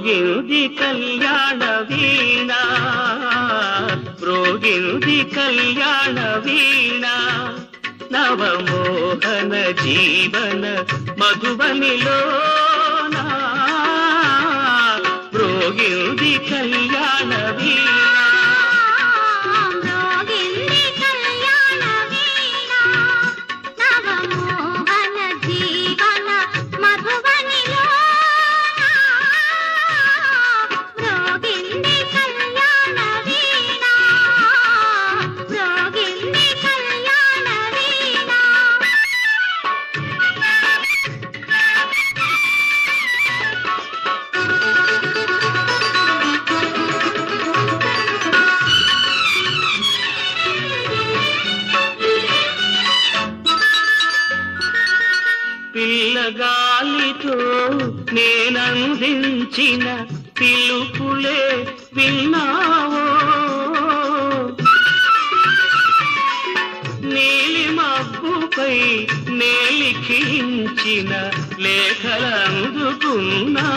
ప్రోగింది కళ్యాణ వీణా. ప్రోగింది కళ్యాణ వీణా. నవమోహన జీవన మధుబనిలోనా ప్రోగింది కళ్యాణ వీణ. పిల్లగాలితో నేనందించిన పిలుపులే విన్నావో? నీలి మబ్బుపై నేలిఖించిన లేఖలందుకున్నా